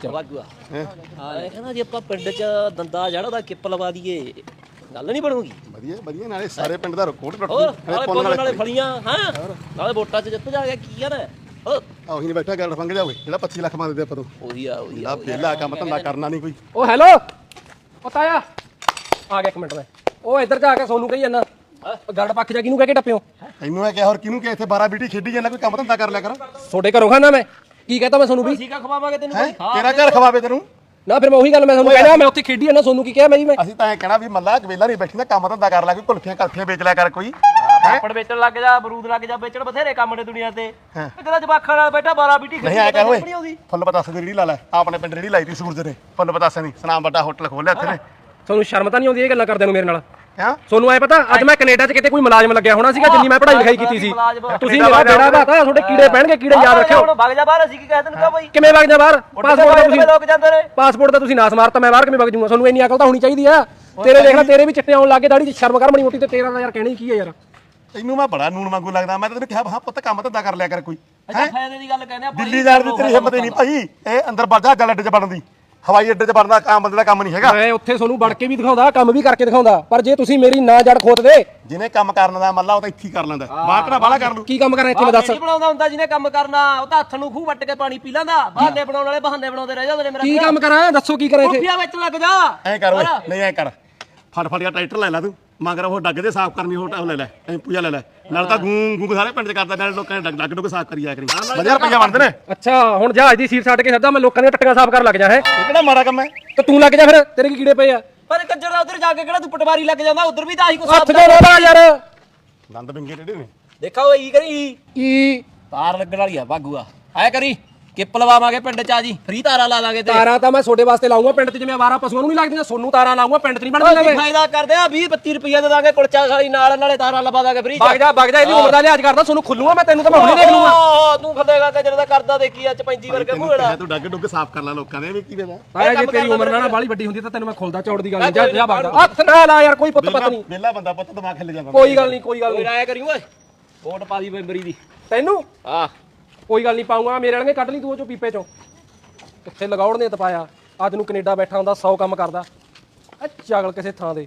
ਵਾਗੂਆ ਹੈਂ? ਹਾਂ ਇਹ ਕਹਿੰਦਾ ਜੇ ਆਪਾਂ ਪਿੰਡ 'ਚ ਦੰਦਾ ਜੜਾ ਦਾ ਕਿੱਪ ਲਵਾ ਦਈਏ ਗੱਲ ਨਹੀਂ ਬਣੂਗੀ। ਵਧੀਆ ਵਧੀਆ ਨਾਲੇ ਸਾਰੇ ਪਿੰਡ ਦਾ ਰਿਕਾਰਡ ਹੋਰ ਕੱਟੂ ਨਾਲੇ ਪੁੱਲ ਨਾਲੇ ਫਲੀਆਂ ਹਾਂ? ਨਾਲੇ ਵੋਟਾਂ 'ਚ ਜਿੱਤ ਜਾ ਗਿਆ ਕੀ ਯਾਰ ਹੋ ਆਹੀ ਨਹੀਂ ਬੈਠਾ ਗੱਲ ਫੰਗ ਜਾਓਗੇ ਜਿਹੜਾ 25 ਲੱਖ ਮੰਗਦੇ ਆਪਾਂ ਤੋਂ। ਉਹੀ ਆ ਉਹੀ ਆ ਲਾ ਪਹਿਲਾ ਕੰਮ ਧੰਦਾ ਕਰਨਾ ਨਹੀਂ ਕੋਈ। ਓ ਹੈਲੋ! ਓ ਤਾਇਆ! ਆ ਗਿਆ ਇੱਕ ਮਿੰਟ ਮੈਂ। ਉਹ ਇੱਧਰ ਜਾ ਕੇ ਸੋਨੂੰ ਕਹੀ ਜਾਂਦਾ। ਗੜ ਪੱਖ ਜਾ ਕਿਹਨੂੰ ਕਹਿ ਕੇ ਟੱਪਿਓ ਤੈਨੂੰ ਇਹ ਕਿਹਾ ਹੋਰ ਕਿਹਨੂੰ ਕਿ ਇੱਥੇ 12 ਬੀਟੀ ਖੇਡੀ ਜਾਂਦਾ ਕੋਈ ਕੰਮ ਧੰਦਾ ਕਰ ਲਿਆ ਕਰ। ਛੋਟੇ ਘਰੋਂ ਖਾਣਾ ਮੈਂ। ਕੀ ਕਹਤਾ ਮੈਂ ਸੋਨੂੰ ਵੀ? ਠੀਕ ਆ ਖਵਾਵਾਂਗੇ ਤੈਨੂੰ ਕੋਈ ਤੇਰਾ ਘਰ ਖਵਾਵੇ ਤੈਨੂੰ? ਨਾ ਫਿਰ ਮੈਂ ਉਹੀ ਗੱਲ ਮੈਂ ਤੁਹਾਨੂੰ ਕਹਿਣਾ ਮੈਂ ਉੱਥੇ ਖੇਡੀ ਜਾਂਦਾ ਸੋਨੂੰ ਕੀ ਕਿਹਾ ਮੈਂ ਜੀ ਮੈਂ? ਅਸੀਂ ਤਾਂ ਐ ਕਹਿਣਾ ਵੀ ਮੱਲਾ ਕਵੇਲਾ ਨਹੀਂ ਬੈਠੀ ਨਾ ਕੰਮ ਧੰਦਾ ਕਰ ਲੈ ਕੋਈ ਕੁਲਫੀਆਂ ਕਲਫੀਆਂ ਵੇਚ ਲਿਆ ਕਰ ਕੋਈ। ਪਾਪੜ ਵੇਚਣ ਲੱਗ ਜਾ ਬਰੂਦ ਲੱਗ ਜਾ ਵੇਚਣ ਬਥੇਰੇ ਕੰਮ ਨੇ ਦੁਨੀਆ ਤੇ। ਹਾਂ। ਕਿਹਦਾ ਜਵਾਖਾਂ ਨਾਲ ਬੈਠਾ 12 ਬੀਟੀ ਨਹੀਂ ਐ ਕਰ ਓਏ। ਫੁੱਲ ਪਤਾਸੇ ਦੀ ਰੇੜੀ ਲਾ ਲੈ ਆਪਣੇ ਪਿੰਡ ਰੇੜੀ ਲਾਈ ਤੀ ਸੂਰਜ ਨੇ ਫੁੱਲ ਪਤਾਸੇ ਦੀ। ਸਨਾਮ ਵੱਡਾ ਹੋਟਲ ਖੋਲਿਆ ਇੱਥੇ ਨੇ। ਤੁਹਾਨੂੰ ਸ਼ਰਮ ਤਾਂ ਨਹੀਂ ਆਉਂਦੀ ਇਹ ਗੱਲਾਂ ਕਰਦੇ ਨੂੰ ਮੇਰੇ ਨਾਲ? ਹਾਂ? ਤੁਹਾਨੂੰ ਐ ਪਤਾ ਅੱਜ ਮੈਂ ਕੈਨੇਡਾ 'ਚ ਕਿਤੇ ਕੋਈ ਮੁਲਾਜ਼ਮ ਲੱਗਿਆ ਹੋਣਾ ਸੀਗਾ ਜਿੰਨੀ ਮੈਂ ਪੜ੍ਹਾਈ ਲਿਖਾਈ ਕੀਤੀ ਸੀ। ਤੁਸੀਂ ਮੇਰਾ ਬੇੜਾ ਬਾਤਾ ਤੁਹਾਡੇ ਕੀੜੇ ਪੈਣਗੇ ਕੀੜੇ ਯਾਦ ਰੱਖਿਓ। ਹੁਣ ਵਗ ਜਾ ਬਾਹਰ ਅਸੀਂ ਕੀ ਕਹਿ ਤੈਨੂੰ ਕਹਾਂ ਬਈ? ਕਿਵੇਂ ਵਗ ਜਾ ਬਾਹਰ? ਪਾਸਪੋਰਟ ਦਾ ਤੁਸੀਂ ਲੋਕ ਜਾਂਦੇ ਨੇ। ਪਾਸਪੋਰਟ ਦਾ ਤੁਸੀਂ ਨਾਸ ਮਾਰਤਾ ਮੈਂ ਬਾਹਰ ਕਿਵੇਂ ਵਗ ਜੂਗਾ ਤੁਹਾਨੂੰ ਇੰਨੀ ਅਕਲ ਤਾਂ ਹੋਣੀ ਚਾਹੀਦੀ ਆ। ਤੇਰੇ ਦੇਖ ਲੈ ਤੇਰੇ ਵੀ ਚਿੱਟੇ ਆਉਣ ਲੱਗੇ ਦਾੜੀ 'ਚ ਸ਼ਰਮ ਕਰ ਬਣੀ ਮੋਟੀ ਤੇ ਤੇਰਾ ਤਾਂ ਯਾਰ ਕਹਿਣੀ ਕੀ ਆ ਯਾਰ। ਤੈਨੂੰ ਮੈਂ ਬੜਾ ਨੂਨ ਵਾਂਗੂ ਲੱਗਦਾ ਮੈਂ ਤਾਂ ਤੈਨੂੰ ਕਿਹਾ ਹਾਂ ਪੁੱਤ ਕੰਮ ਧੰਦਾ ਕਰ ਲਿਆ ਕਰ ਕੋਈ। ਅੱਛਾ ਫਾਇਦੇ ਦੀ ਗੱਲ ਕਹਿੰਦੇ ਆ ਦਿੱਲੀ ਜਾਣ ਦੀ ਤੇਰੀ ਹਿੰਮਤ ਹੀ ਨਹੀਂ ਭਾਈ। ਇਹ ਅੰਦਰ ਵੜ ਜਾ ਜਲ ਅੱਡੇ 'ਚ ਵੜਨ ਦੀ। ਹਵਾਈ ਅੱਡੇ 'ਚ ਵੜਨਾ ਆਮ ਬੰਦੇ ਦਾ ਕੰਮ ਨਹੀਂ ਹੈਗਾ। ਮੈਂ ਉੱਥੇ ਤੁਹਾਨੂੰ ਵੜ ਕੇ ਵੀ ਦਿਖਾਉਂਦਾ ਕੰਮ ਵੀ ਕਰਕੇ ਦਿਖਾਉਂਦਾ। ਪਰ ਜੇ ਤੁਸੀਂ ਮੇਰੀ ਨਾ ਜੜ ਖੋਤਦੇ ਜਿਹਨੇ ਕੰਮ ਕਰਨ ਦਾ ਮੱਲਾ ਉਹ ਤਾਂ ਇੱਥੇ ਹੀ ਕਰ ਲੈਂਦਾ। ਬਾਹਰ ਕਿਹੜਾ ਬਾਹਲਾ ਕਰ ਲੂ ਕੀ ਕੰਮ ਕਰਾਂ ਇੱਥੇ ਮੈਂ ਦੱਸ। ਨਹੀਂ ਬਣਾਉਂਦਾ ਹੁੰਦਾ ਜਿਹਨੇ ਕੰਮ ਕਰਨਾ? ਉਹ ਤਾਂ ਹੱਥ ਨੂੰ ਖੂਹ ਵੱਟ ਕੇ ਪਾਣੀ ਪੀ ਲੈਂਦਾ। ਬਹਾਨੇ ਬਣਾਉਣ ਵਾਲੇ ਬਹਾਨੇ ਬਣਾਉਂਦੇ ਰਹਿ ਜਾਂਦੇ ਨੇ ਮੇਰਾ ਕੀ ਕੰਮ ਕਰਾਂ? ਦੱਸੋ ਕੀ ਕਰਾਂ ਇੱਥੇ। ਕੁੱਫੀਆਂ ਵਿੱਚ ਲੱਗ ਜਾ। ਐਂ ਕਰ ਓਏ ਨਹੀਂ ਐਂ ਕਰ। ਫੜ ਫੜ ਕੇ ਟਰੈਕਟਰ ਲੈ ਲੈ ਤੂੰ। ਮਗਰ ਉਹ ਡੱਗ ਦੇ ਸਾਫ਼ ਕਰਨੀ ਉਹ ਲੈ ਲੈ। ਐਂ ਪੂਜਾ ਲੈ ਲੈ। ਨਾਲ ਤਾਂ ਗੂੰ ਗੂੰ ਸਾਰੇ ਪਿੰਡ 'ਚ ਕਰਦਾ ਨਾਲ ਲੋਕਾਂ ਨੇ ਡੱਗ ਡੱਗ ਡੁੱਗ ਸਾਫ਼ ਕਰੀ ਜਾਇਆ ਕਰੀ। ਵਧੀਆ ਰੁਪਈਆ ਬਣਦੇ ਨੇ। ਇਹ ਅੱਛਾ ਹੁਣ ਜਹਾਜ਼ ਦੀ ਸੀਟ ਛੱਡ ਕੇ ਸੱਦਾ ਮੈਂ ਲੋਕਾਂ ਦੀਆਂ ਟੱਟੀਆਂ ਸਾਫ਼ ਕਰਨ ਲੱਗ ਜਾ ਹੈ। ਕਿਹੜਾ ਮਾੜਾ ਕੰਮ ਹੈ? ਤੇ ਤੂੰ ਲੱਗ ਜਾ ਫਿਰ ਤੇਰੇ ਕੀ ਕੀੜੇ ਪਏ ਆ? ਪਰ ਕੰਜਰ ਦਾ ਉਧਰ ਜਾ ਕੇ ਕਿਹੜਾ ਤੂੰ ਪਟਵਾਰੀ ਲੱਗ ਜਾਂਦਾ ਉਧਰ ਵੀ ਤਾਂ ਆਹੀ ਕੁਛ ਹੱਥ ਦੇ ਰੋਲਾ ਯਾਰ। ਦੰਦ ਬਿੰਗੇ ਟੇਢੇ ਨੇ। ਦੇਖਾ ਉਹ ਕੀ ਕਰੀ। ਕੀ ਤਾਰ ਲੱਗਣ ਵਾਲੀ ਆ ਬਾਗੂਆ। ਐ ਕਰੀ। ਕਿੱਪ ਲਵਾਵਾਂਗੇ ਪਿੰਡ ਚ ਆ ਜੀ ਫ੍ਰੀ ਤਾਰਾਂ ਲਾ ਦਾਂਗੇ ਤੇ। ਤਾਰਾਂ ਤਾਂ ਮੈਂ ਤੁਹਾਡੇ ਵਾਸਤੇ ਲਾਉਂਗਾ ਪਿੰਡ 'ਚ ਜਿਵੇਂ ਆਵਾਰਾ ਪਸ਼ੂਆਂ ਨੂੰ ਨਹੀਂ ਲੱਗਦੀਆਂ ਸੋਨੂੰ ਤਾਰਾਂ ਲਾਉਂਗਾ ਪਿੰਡ 'ਚ ਨਹੀਂ ਬਣਦੀਆਂ ਕੀ ਫਾਇਦਾ ਕਰਦੇ ਆ 20 25 ਰੁਪਏ ਦੇ ਦਾਂਗੇ ਕੁਲਚਾ ਖਾਲੀ ਨਾਲ ਨਾਲੇ ਤਾਰਾਂ ਲਵਾ ਦਾਂਗੇ ਫ੍ਰੀ ਵਗ ਜਾ ਵਗ ਜਾ ਇਹਦੀ ਉਮਰ ਦਾ ਲਿਹਾਜ਼ ਕਰਦਾ ਸੋਨੂੰ ਖੁੱਲੂਗਾ ਮੈਂ ਤੈਨੂੰ ਤਾਂ ਮੈਂ ਹੁਣੇ ਦੇਖ ਲੂੰਗਾ। ਤੂੰ ਖੱਲੇਗਾ ਕੰਜਰ ਦਾ ਕਰਦਾ ਦੇਖੀ ਆ 55 ਵਰਗੇ ਕਿਹਾ ਤੂੰ ਡੱਗ ਡੁੱਗ ਸਾਫ਼ ਕਰ ਲੈ ਲੋਕਾਂ ਦੇ ਵੀ ਕੀ ਵੇਦਾ ਆਇਆ ਜੇ ਤੇਰੀ ਉਮਰ ਨਾ ਨਾ ਬਾਲੀ ਵੱਡੀ ਹੁੰਦੀ ਤਾਂ ਤੈਨੂੰ ਮੈਂ ਖੁੱਲਦਾ ਚੌੜ ਦੀ ਗੱਲ ਨਹੀਂ। ਜਾ ਜਾ ਵਗ ਜਾ। ਹੱਥ ਨਾ ਲਾ ਯਾਰ ਕੋਈ ਪੁੱਤ ਪਤ ਨਹੀਂ ਵਿਹਲਾ ਬੰਦਾ ਪੁੱਤ ਦਿਮਾਗ ਖਿੱਲ ਜਾਂਦਾ ਕੋਈ ਗੱਲ ਨਹੀਂ ਕੋਈ ਗੱਲ ਨਹੀਂ। ਰਾਇਆ ਕਰੀ ਓਏ। ਵੋਟ ਪਾ ਦੀ ਮੈਂਬਰੀ ਦੀ। ਤੈਨੂੰ? ਆ ਕੋਈ ਗੱਲ ਨਹੀਂ ਪਾਉਂਗਾ, ਮੇਰੇ ਵਾਲੇ ਕੱਢ ਲਈ ਤੂੰ ਉਹ ਚੋਂ ਪੀਪੇ ਚੋਂ। ਕਿੱਥੇ ਲਗਾਉਣ ਨੇ ਤਪਾਇਆ? ਅੱਜ ਨੂੰ ਕੈਨੇਡਾ ਬੈਠਾ ਹੁੰਦਾ 100 ਕੰਮ ਕਰਦਾ। ਆ ਚਗਲ ਕਿਸੇ ਥਾਂ ਦੇ